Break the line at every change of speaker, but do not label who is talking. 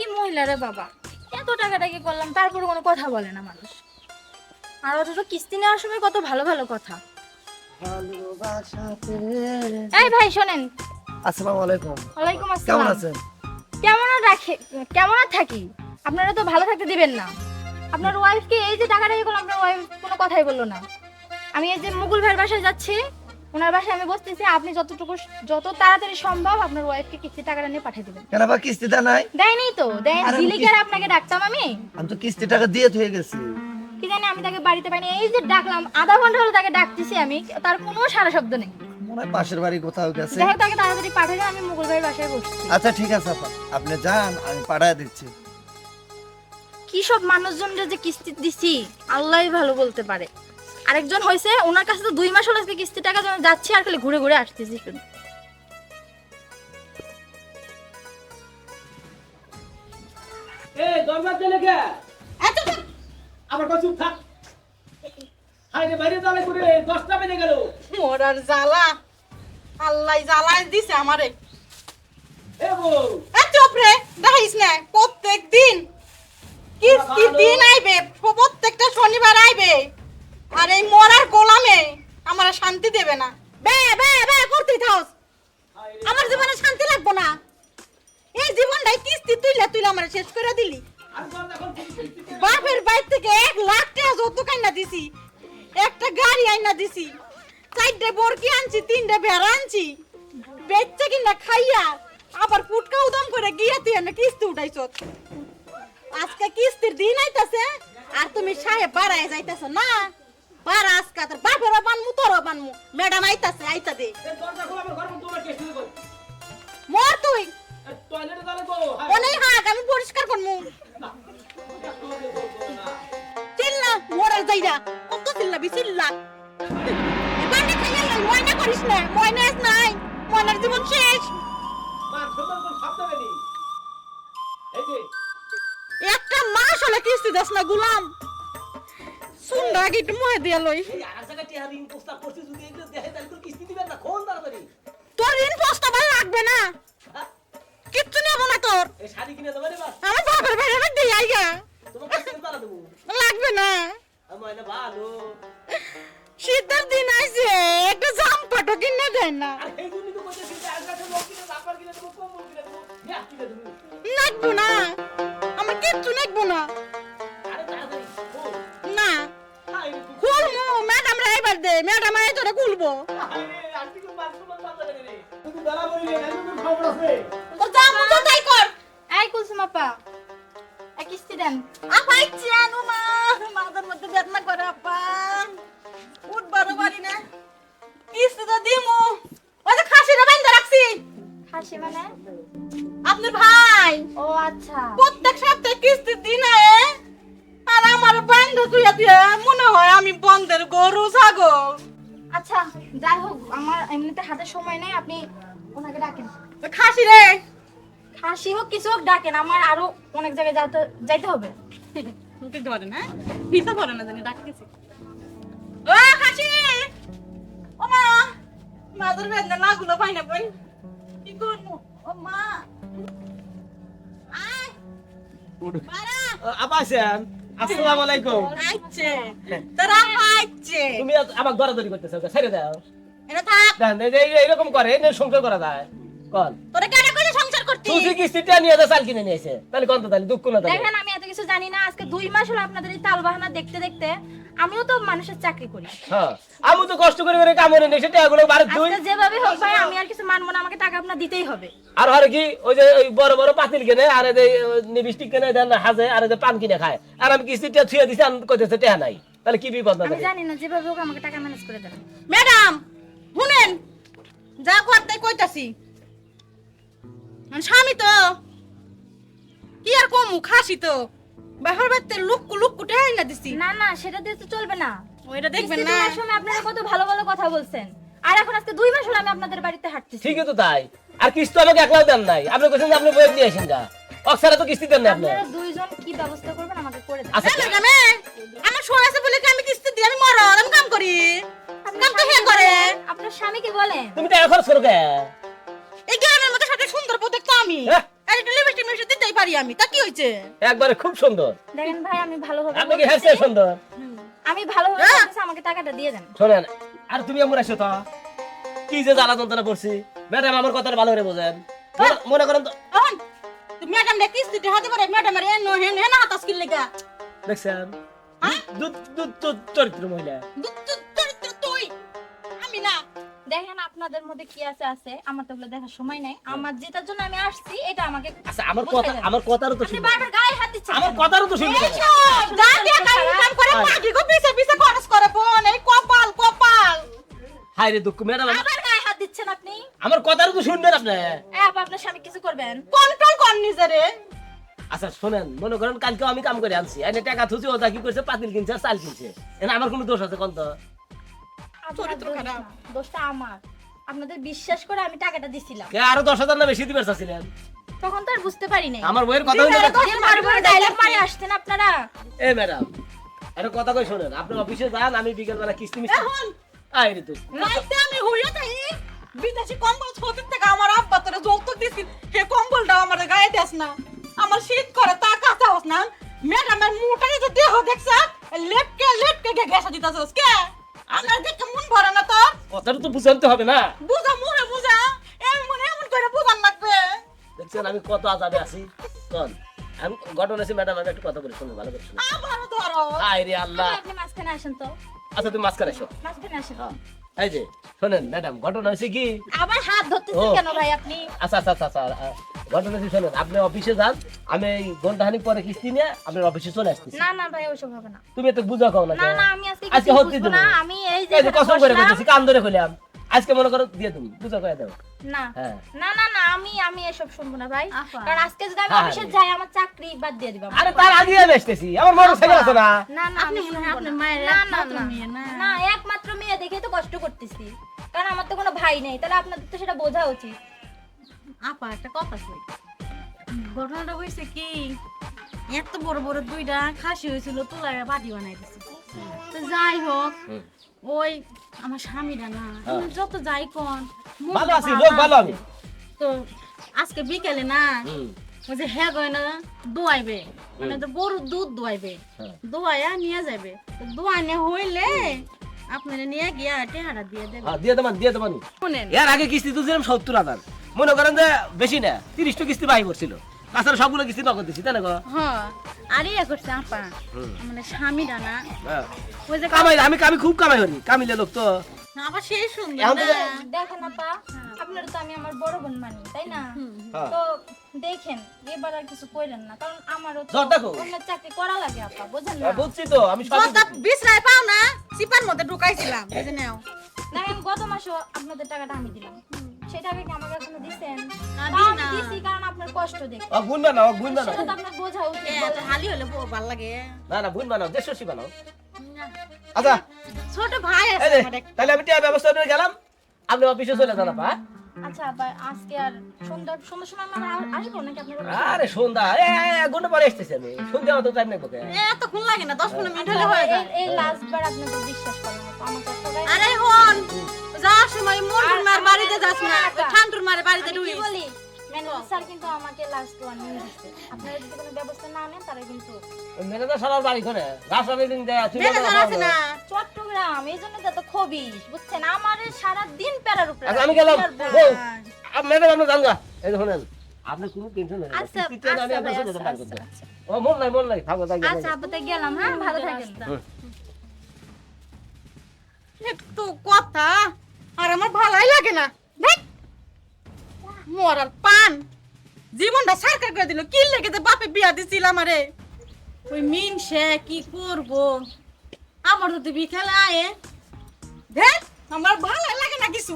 কি মহিলা রে বাবা? এত টাকা টাকি করলাম তারপরে কোনো কথা বলে না মানুষ। আর অথচ কিস্তি নেওয়ার সময় কত ভালো ভালো কথা। এই ভাই শোনেন।
আসসালামু আলাইকুম
ওয়ালাইকুম
কেমন আছেন?
কেমন আর রাখে কেমন আর থাকি? আপনারা তো ভালো থাকতে দিবেন না। আপনার ওয়াইফকে এই যে টাকাটা ইয়ে করল আপনার ওয়াইফ কোনো কথাই বলল না। আমি এই যে মুকুল ভাইয়ের বাসায় যাচ্ছি ওনার বাসায় আমি বসতেছি আপনি যতটুকু যত তাড়াতাড়ি সম্ভব আপনার ওয়াইফকে কিস্তি টাকাটা নিয়ে পাঠিয়ে দেবেন।
কেন আবার কিস্তিটা নাই?
দেয়নি তো
আরে আমি
দিলে কি আর আপনাকে ডাকতাম আমি?
আমি তো কিস্তি টাকা দিয়ে থয়ে গেছি।
কি জানি আমি তাকে বাড়িতে পাইনি। এই যে ডাকলাম আধা ঘণ্টা হলো তাকে ডাকতেছি আমি তার কোনো সারা শব্দ নেই।
মনে হয় পাশের বাড়ি কোথাও গেছে।
যাই হোক তাকে তাড়াতাড়ি পাঠিয়ে দেন, আমি মুকুল ভাইয়ের বাসায় বসছি।
আচ্ছা ঠিক আছে আপা। আপনি যান আমি পাঠায় দিচ্ছি।
কি সব মানুষজনরা যে কিস্তি দিছি আল্লাহই ভালো বলতে পারে। আরেকজন হয়েছে ওনার কাছে তো দুই মাস হলো আজকে কিস্তি টাকা জমা যাচ্ছি আর খালি ঘুরে ঘুরে আসতেছি। শুধু
এই দরজা দিলে কে আবার চুপ থাক। হাই বাইরে তালে করে দশটা বেজে গেল।
মোরার জ্বালা। আল্লাহ জ্বালাই দিছে আমারে।
এ বউ।
এ চুপ রে দেখিস না প্রত্যেক দিন কিস্তি দিন আইবে প্রত্যেকটা শনিবার আইবে। আর এই মরার গোলামে আমার শান্তি দেবে না। বে বে বে করতে থাকস আমার জীবনে শান্তি লাগবো না। এই জীবনটাই কিস্তি তুইলে তুইলে আমার শেষ করে দিলি। বাপের বাইর থেকে এক লাখ টাকা যৌতুক আইনা দিছি। একটা গাড়ি আইনা দিছি। চারটে বরকি আনছি, তিনটে ভেড়া আনছি। বেচছে কিনা খাইয়া আবার ফুটকা উদম করে গিয়া তুই এনে কিস্তি উঠাইছ আজকে কিস্তির দিন আইতাছে, আর তুমি সাহেব বাড়ায় যাইতেছ না। বাড়া আজকে তোর বাপেরও বানমু তোরও বানমু। ম্যাডাম আইতাছে আইতা দে। মর তুই। অনেক হাক আমি পরিষ্কার করমু। চিল্লা মরার যাইরা। কত চিল্লাবি চিল্লা। এবারে খাইয়া ময়না করিস না। ময়না আজ নাই। ময়নার জীবন শেষ। একটা মাস হলে কিস্তি দাস না গুলাম। শুনডা আগে একটু মহে দিয়া লই।
আর জায়গা টিয়া ঋণ প্রস্তাব করছিস যদি এগুলো দেখে তাহলে তোর কিস্তি দিবেন না কোন তাড়াতাড়ি।
তোর ঋণ প্রস্তাব আর লাগবে না।
হ্যাঁ?
কিচ্ছু নেব না তোর।
এই শাড়ি কিনে দেবে এবার
আমার বাপের বাইরে আমি দিয়ে আইগা।
তোমার কাছে তারা দেবো।
লাগবে না।
আমার না ভালো
শীতের দিন আইছে একটা কিনে না।
এই তো কাছে লোক কিনে জাপার কিনে দেবো কম্বল কিনে দেবো গ্যাস কিনে দেবো।
লাগবো না। আমার কিচ্ছু লাগবো না।
বেলা বললি না তোর খবর আছে
তো যা মতো তাই কর।
এই কুলসুম আপা এক কিস্তি দেন।
আপাই জানো মা মাথার মধ্যে বেদনা করে আপা। উঠবারও পারি না। কিস্তি তো দিমু। ওই যে খাসিটা বাইন্দা রাখছি।
মানে?
আপনার ভাই।
ও আচ্ছা।
প্রত্যেক সপ্তাহে কিস্তির দিন আয়ে। আর আমার বাইন্দা তুইয়া মনে হয় আমি বন্ধের গরু ছাগল
আচ্ছা যাই হোক আমার এমনিতে হাতে সময় নেই আপনি ওনাকে ডাকেন।
খাসি রে।
হাসি হোক কিছু হোক ডাকেন আমার আরও অনেক জায়গায় যাইতে যাইতে হবে।
মুখে ধরে না ভিতর ধরে না জানি ডাকতেছি। ও খাসি! ও মা মাদের বেদনা লাগুলো পাই না বই কি করব? ও মা। আয়। বারা
আবাসেন আসসালামু আলাইকুম।
আইছে তোরা আইছে
তুমি দরাদরি করতেছো ছেড়ে দাও।
এটা থাক।
এরকম করে এনে সংসার করা যায়। কল।
তোরা কেন করে সংসার করতি?
তুই কিস্তিটা নিয়ে যা চাল কিনে নিয়েছে তাহলে কত তাহলে দুঃখ না
দেখেন আমি এত কিছু জানি না। আজকে দুই মাস হলো আপনাদের এই তালবাহানা দেখতে দেখতে আমিও তো মানুষের চাকরি করি।
হ্যাঁ আমি তো কষ্ট করে করে কামড়ে নিয়ে সেটা এগুলো বারে দুই।
আজকে যেভাবে হোক ভাই আমি আর কিছু মানবো না আমাকে টাকা আপনার দিতেই হবে।
আর হরে কি ওই যে ওই বড় বড় পাতিল কিনে আর এই যে নিবিষ্টিক কিনে দেন হাজে আর এই যে পান কিনে খায়। আর আমি কিস্তিটা ছুঁয়ে দিছি আমি কইতেছে টেহা নাই। তাহলে কি বিপদ না
আমি জানি না যেভাবে হোক আমাকে টাকা ম্যানেজ করে দেবেন।
ম্যাডাম শুনেন যা করতে কইতাছি। আমার স্বামী তো কি আর কমু খাসি তো। বাহার বাড়তে লুক্কু লুক্কু টেহাই না দিছি।
না না সেটা দিয়ে তো চলবে না।
ওইটা দেখবেন না।
সময় আপনারা কত ভালো ভালো কথা বলছেন। আর এখন আজকে দুই মাস হলো আমি আপনাদের বাড়িতে হাঁটতেছি।
ঠিকই তো তাই। আর কিস্তি আমাকে একলাও দেন নাই। আপনি কইছেন যে আপনি বই নিয়ে আসেন গা। অক্সারে তো কিস্তি দেন না আপনি
আপনারা দুইজন কি ব্যবস্থা করবেন আমাকে করে দেন।
আচ্ছা।
এই ম্যাডামে, আমার শোয়া আছে বলে কি আমি কিস্তি দিই? আমি মরদ আমি কাম করি। কাম তো হে করে?
আপনার স্বামীকে বলেন।
তুমি টাকা খরচ করো কে?
এই গ্রামের মধ্যে সাথে সুন্দর পথ দেখতো আমি।
হ্যাঁ?
দিতেই পারি আমি। তা কি হয়েছে?
একবারে খুব সুন্দর।
দেখেন ভাই আমি ভালোভাবে
আপনি কি। হেসে সুন্দর?
আমি ভালোভাবে
হ্যাঁ।
বলতেছি, আমাকে টাকাটা দিয়ে দেন।
শোনেন আর তুমি এমন আসো তো? কি যে জ্বালা যন্ত্রণা পড়ছি ম্যাডাম আমার কথাটা ভালো করে বোঝেন। মনে- মনে করেন তো
তুমি ম্যাডাম রে কিস্তিতে হাতে পারে ম্যাডাম রে নো হেন হেন হাতাস কি লেগা
দেখছেন?
হ্যাঁ?
দুধ দুধ দুধ চরিত্র মহিলা।
দুধ দুধ
দেখেন আপনাদের মধ্যে কি আছে আছে? আমার তো দেখার সময় নাই। আমার যেটার জন্য আমি আসছি এটা আমাকে
আচ্ছা আমার কথা আমার কথারও তো
আপনি বারবার গায়ে হাত দিচ্ছেন
আমার কথারও তো শুনবেন।
এই সব যা দিয়ে কাম কাম করে
আয়।
মাগি গো পিছে পিছে খরচ করে বোন এই কপাল কপাল।
হাই রে দুঃখ ম্যাডাম
আবার গায়ে হাত দিচ্ছেন আপনি?
আমার কথারও তো শুনবেন আপনি।
এ আপনার স্বামী কিছু করবেন?
কন্ট্রোল কর নিজেরে।
আচ্ছা শোনেন মনে করেন কালকে আমি কাম করে আনছি। এনে টাকা থুছি ওটা কি করছে পাতিল কিনছে চাল কিনছে। এনে আমার কোনো দোষ আছে কোন তো
আপনার
চরিত্র খারাপ।
দোষটা আমার। আপনাদের বিশ্বাস করে আমি টাকাটা দিছিলাম।
আরও দশ হাজার না বেশি দিবে চাচ্ছিলেন?
তখন তো আর বুঝতে পারি নাই।
আমার বইয়ের কথা হইল না-
দিন বারে বারে ডায়লগ মারে আসছেন আপনারা।
এ ম্যাডাম একটা কথা কই শোনেন আপনি অফিসে যান আমি বিকেল বেলা কিস্তি মিস্তি
এখন
আই তুই।
রাইতে আমি হইয়া তাই বিদেশি কম্বল ছোট থেকে আমার আব্বা তোরে যৌতুক দিছিল। হে কম্বলটা আমার গায়ে দেস না। আমার শীত করে তা কাঁচা হস না। ম্যাডামের মুটাই যে দেহ দেখছ। লেপকে লেপকে গে ঘেসা দিতাছস কে? আমার দেখে মন ভরে না তোর?
কথাটা তো বুঝাতে হবে না।
বুঝা মুহে বুঝা। এমন মনে এমন করে বুঝান লাগবে।
দেখছেন আমি কত আজাবে আছি? কোন? আমি ঘটনা আছে ম্যাডাম আমি একটু কথা বলি শুনুন ভালো করে শুনুন।
আবারও ধরো।
আই রে আল্লাহ।
আপনি মাঝখানে আসেন তো।
আচ্ছা তুমি মাঝখানে এসো।
মাঝখানে আসেন।
এই যে শোনেন ম্যাডাম ঘটনা হয়েছে কি?
আবার হাত ধরতেছেন। কেন ভাই আপনি?
আচ্ছা আচ্ছা আচ্ছা আচ্ছা আহ, ঘটনা শোনেন? আপনি অফিসে যান আমি এই ঘন্টাখানিক পরে কিস্তি নিয়ে আপনার অফিসে চলে আসতেছি।
না না ভাই ওসব হবে না।
তুমি একটু বুঝা কও না
না না আমি আজকে
আজকে হতে
বুঝব না আমি এই যে
কসম করে বলতেছি কান ধরে কইলাম আজকে মনে করো দিয়ে তুমি বুঝা কয়ে দাও।
না।
হ্যাঁ।
না না না আমি আমি এসব শুনব না ভাই। কারণ আজকে যদি আমি
হ্যাঁ,
অফিসে যাই আমার চাকরি বাদ দিয়ে দিবা।
আরে তার আগে আমি আসতেছি আমার মোটর সাইকেল আছে না।
না না
আপনি
আমি
মনে হয়
না।
মায়ের
না, না,
একমাত্র মেয়ে, না?
না একমাত্র মেয়ে দেখে তো কষ্ট করতেছি। কারণ আমার তো কোনো ভাই নেই তাহলে আপনাদের তো সেটা বোঝা উচিত।
আপা একটা কথা কই ঘটনাটা হয়েছে কি এত বড় বড় দুইটা খাসি হয়েছিল তোলা বাটি বানাই দিছে। তো যাই হোক ওই আমার স্বামীরা না
হ্যাঁ।
যত যাই কোন
ভালো আছি লোক ভালো আমি
তো আজকে বিকেলে না ওই যে হ্যাঁ গয় না দোয়াইবে। মানে তো গরু দুধ দোয়াইবে।
হ্যাঁ।
দোয়াইয়া নিয়ে যাবে তো দোয়ানে হইলে আপনারা নিয়ে গিয়া টেহারা দিয়ে দেবে।
হ্যাঁ, দিয়ে দেবেন দিয়ে দেবেন।
শুনেন।
এর আগে কিস্তি তুলছিলাম সত্তর হাজার। মনে করেন যে বেশি না তিরিশটা কিস্তি বাহি করছিল তাছাড়া সবগুলো কিস্তি নগদ দিচ্ছি তাই না গো?
হ্যাঁ আর ইয়ে করছে আপা মানে স্বামীরা না
হ্যাঁ।
ওই যে
কামাই আমি আমি খুব কামাই করি কামিলে লোক তো।
আবার সেই সুন্দর
এখন
না।
থেকে-
দেখেন আপা আপনারা তো আমি আমার বড় বোন মানি তাই না?
হ্যাঁ।
তো দেখেন এবার আর কিছু কইলেন না কারণ আমারও তো। অন্য চাকরি করা লাগে আপা বুঝেন না?
বুঝছি তো আমি সব
পাও না। চিপার মধ্যে ঢুকাইছিলাম এই যে নাও
দেখেন গত মাসও আপনাদের টাকাটা আমি দিলাম। সেই টাকা কি এখনও দিছেন?
না,
আমি দিছি কারণ আপনার কষ্ট দেখে
না না।
সেটা তো আপনার বোঝা উচিত।
এ এত হালি হলে ভালো লাগে।
না না না বানাও আচ্ছা।
ছোট ভাই আছে আমার।
তাহলে আমি টিয়া ব্যবস্থা করে গেলাম। আপনি অফিসে চলে যান আপা
আচ্ছা আপা আজকে আর সন্ধ্যা সন্ধ্যার সময় আমরা আসব নাকি আপনার
আরে সন্ধ্যা এ ঘণ্টা পরে আসতেছি আমি। সন্ধ্যা অত টাইম নেব
এতক্ষণ লাগে না মিনিট হলে হয়ে যায়।
এই- এই লাস্ট বার আপনাদের বিশ্বাস করেন আমাকে
আরে হন যাওয়ার সময় মন্টুর মার বাড়িতে যাস না ঠান্ডুর মারে বাড়িতে ঢুকিস।
বলি? ম্যানেজার স্যার কিন্তু আমাকে লাস্ট ওয়ার্নিং দিচ্ছে আপনারা যদি কোনো ব্যবস্থা না নেন তারা কিন্তু
ম্যানেজার সারার বাড়ি করে রাস্তা দিন দেয়
ম্যানেজার আছে না।
চট্টগ্রাম এই জন্য তো খবিস বুঝছেন? আমার সারা দিন প্যারার উপরে
আচ্ছা, আমি গেলাম। ম্যাডাম আপনি জান এই দেখুন আপনি কোনো টেনশন নেই।
আচ্ছা,
আমি
আচ্ছা
আপনার সাথে বার ও মন নাই মন নাই। থাকো থাকো
আচ্ছা আপাতত গেলাম হ্যাঁ? ভালো থাকেন।
একটু কথা আর আমার ভালোই লাগে না। দেখ মরার পান। জীবনটা সরকার করে দিল। কি লেগে যে বাপে বিয়া দিছিল আমারে। ওই মিন সে কি করব? আমার তো বিকেলে আয়ে দেখ আমার ভালো লাগে না কিছু।